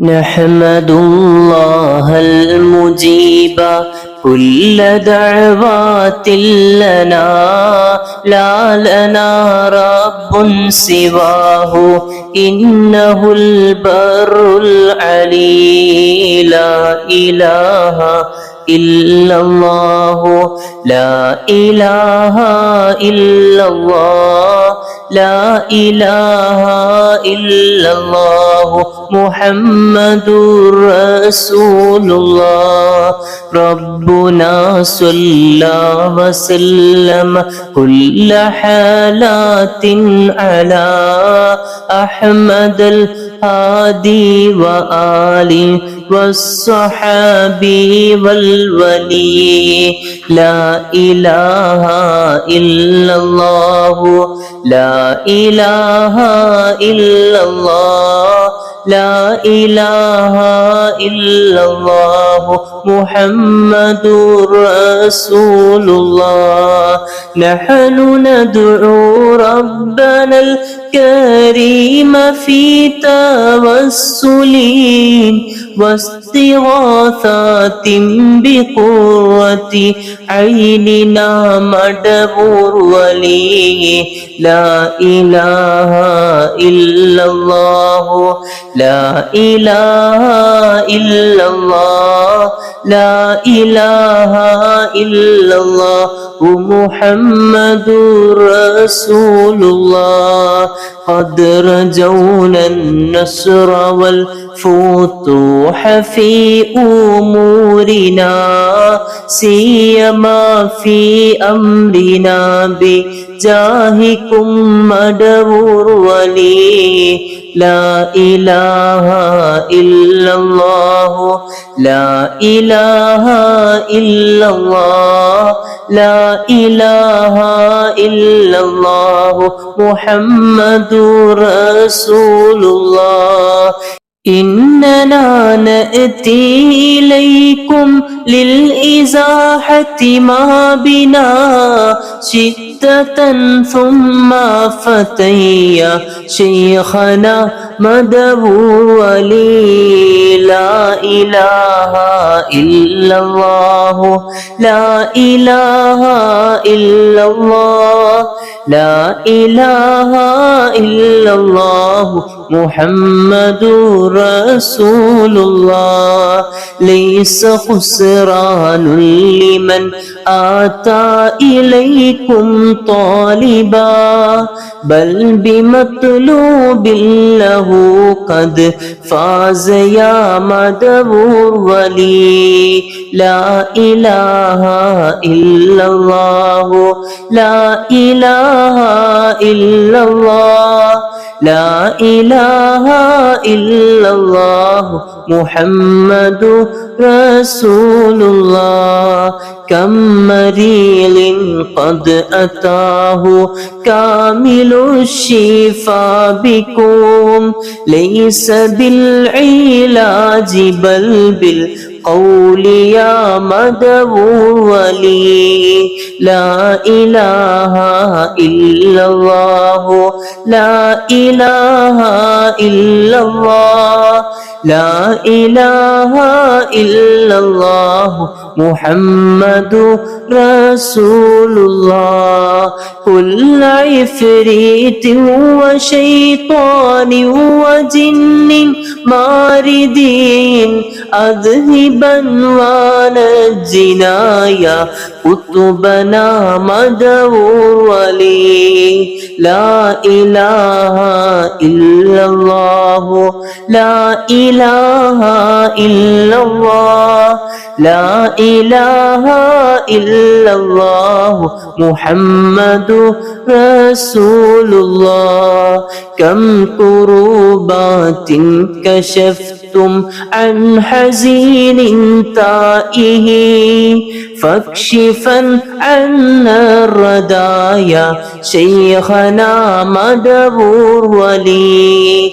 نحمد الله المجيب. كل دعوات لنا لا لنا رب سواه. إنه البر العلي. لا إله إلا الله لا إله إلا الله لا إله إلا الله محمد رسول الله ربنا صلى وسلم كل حالات على أحمد الهادي وآله والصحابي والولي. لا إله إلا الله. لا إله إلا الله. لا إله إلا الله. محمد رسول الله نحن ندعو ربنا الكريم في توسل واستغاثات بقرة عيننا مدبور ولي لا إله إلا الله. لا إله إلا الله. لا إله إلا الله. محمد رسول الله قد رجونا النصر والفتوح في أمورنا سيما في أمرنا. بجاهكم مدبور ولي لا إله إلا الله لا إله إلا الله لا إله إلا الله محمد رسول الله. إننا نأتي إليكم للإزاحة ما بنا شدة ثم فتيا شيخنا مدبور ولي لا إله إلا الله. لا إله إلا الله. لا إله إلا الله. محمد رسول الله. ليس خسران لمن آتى إليكم طالبا بل بمطلوب له قد فاز يا مدبور ولي لا إله إلا الله لا إله إلا الله. لا إله إلا الله محمد رسول الله كم مريض قد أتاه كامل الشفاء بكم. ليس بالعلاج بل بالقول يا مدبور ولي. لا إله إلا الله لا إله إلا الله لا إله إلا الله محمد رسول الله كل عفريت وشيطان وجن ماردين. أذهبا ونجنا يا قطبنا مدور ولي لا إله إلا الله لا إله إلا الله لا إله إلا الله محمد رسول الله كم كروبات كشفتم عن حزين تائه. فاكشفا عنا الردايا شيخنا مدبور ولي.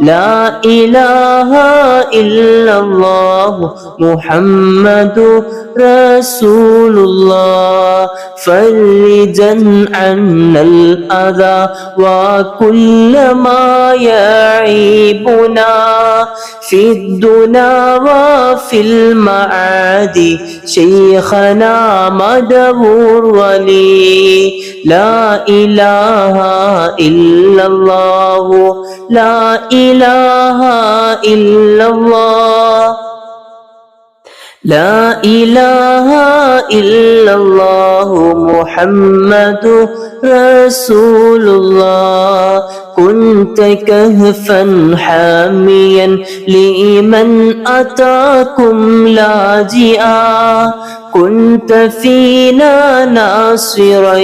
لا إله إلا الله محمد رسول الله فرجا عنا الأذى وكل ما يعيبنا في الدنا وفي المعاد. شيخنا مدبور ولي. لا إله إلا الله لا إله إلا الله. لا إله إلا الله محمد رسول الله كنت كهفا حاميا لمن أتاكم لاجئا. كنت فينا ناصرا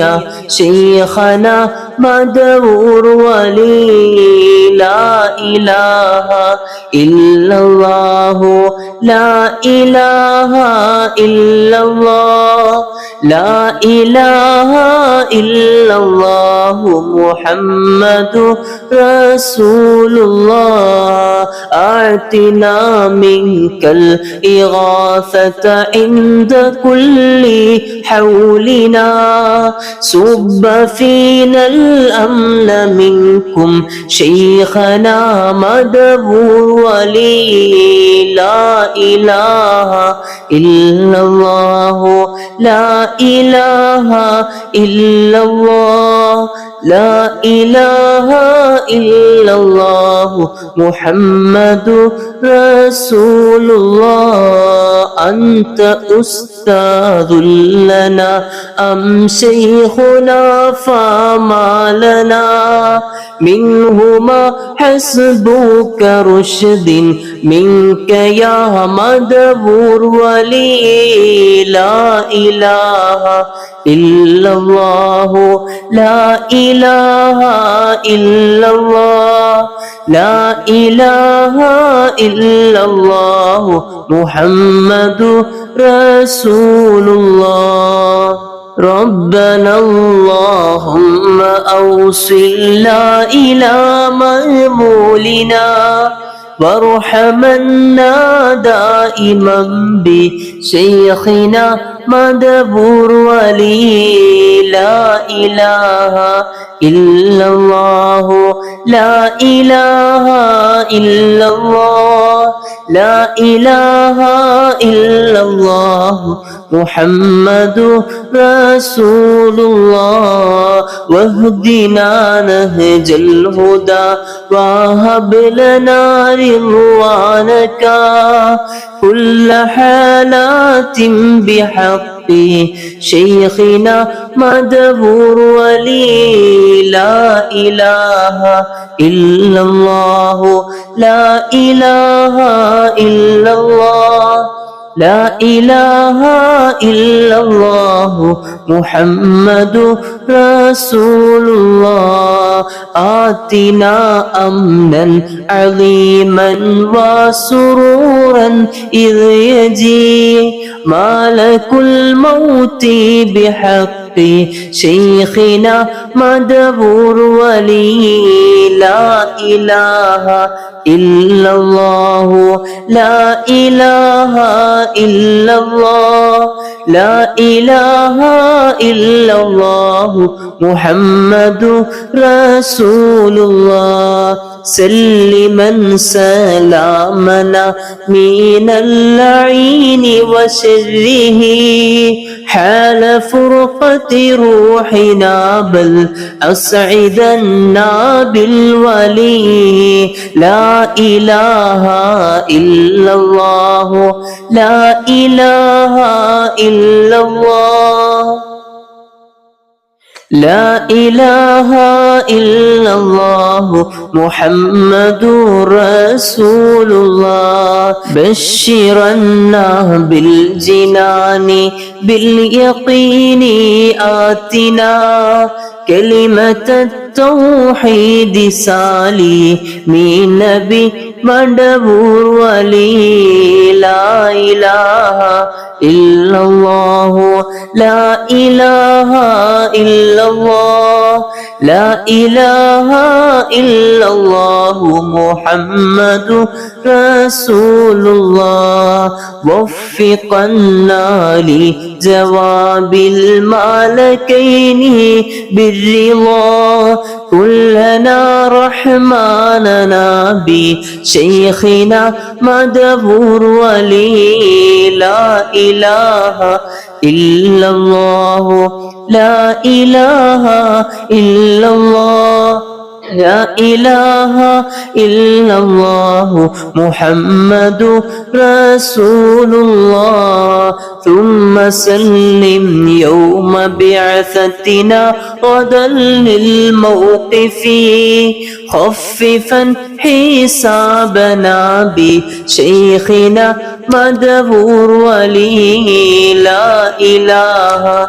يا شيخنا مدور ولي لا إله إلا الله لا إله إلا الله. لا إله إلا الله محمد رسول الله أعطنا منك الإغاثة عند كل حولنا. صب فينا الأمن منكم شيخنا مدبور ولي. لا إله إلا الله. لا إله إلا الله لا إله إلا الله محمد رسول الله أنت أستاذ لنا أم شيخنا فما لنا؟ منهما حسبك رشد منك يا مدبور ولي. لا إله إلا الله لا إله إلا الله لا إله إلا الله محمد رسول الله ربنا اللهم أوصلنا إلى مأمولنا وارحمنا دائما بشيخنا مدبور ولي لا إله إلا الله لا إله إلا الله لا إله إلا الله محمد رسول الله واهدنا نهج الهدى وهب لنا رضوانك كل حالات بحق شيخنا مدبور ولي لا إله إلا الله. لا إله إلا الله. لا إله إلا الله محمد رسول الله آتنا أمنا عظيما وسرورا إذ يجي مالك الموت بحق شيخنا مدبور ولي لا إله إلا الله لا إله إلا الله لا إله إلا الله محمد رسول الله سلما سلامنا من اللعين وشره. حال فرقة روحنا بل أسعدنا بالولي. لا إله إلا الله لا إله إلا الله. لا إله إلا الله محمد رسول الله. بشرنا بالجنان باليقين آتنا كلمة التوحيد سالي من نبي مدبور ولي. لا إله إلا الله. لا إله إلا الله. لا إله إلا الله. محمد رسول الله وفقنا لجواب الملكين بالرضا. كلنا رحماننا بشيخنا مدبور ولي لا إله إلا الله لا إله إلا الله. لا إله إلا الله محمد رسول الله ثم سلم يوم بعثتنا غدا للموقف خففا حسابنا بشيخنا مدبور ولي لا إله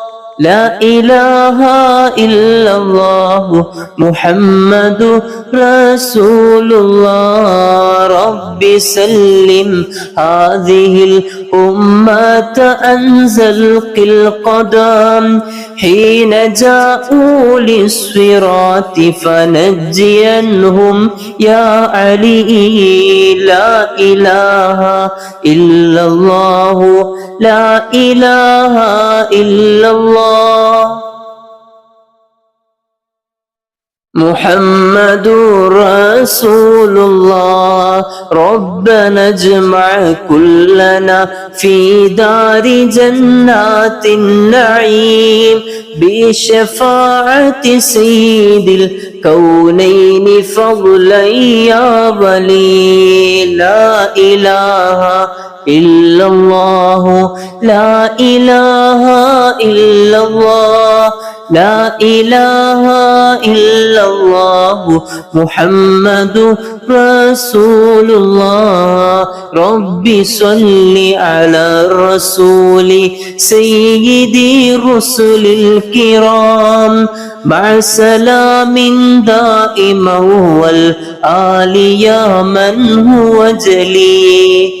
لا إله إلا الله محمد رسول الله رب سلم هذه الأمة أنزل القدم حين جاءوا للصراط فنجينهم. يا علي لا إله إلا الله لا إله إلا الله. 哦 محمد رسول الله ربنا اجمع كلنا في دار جنات النعيم بشفاعة سيد الكونين فضلا يا ولي. لا إله إلا الله. لا إله إلا الله. لا إله إلا الله محمد رسول الله رب صل على الرسول سيدي الرسل الكرام. مع سلام دائما والآل يا من هو جليل.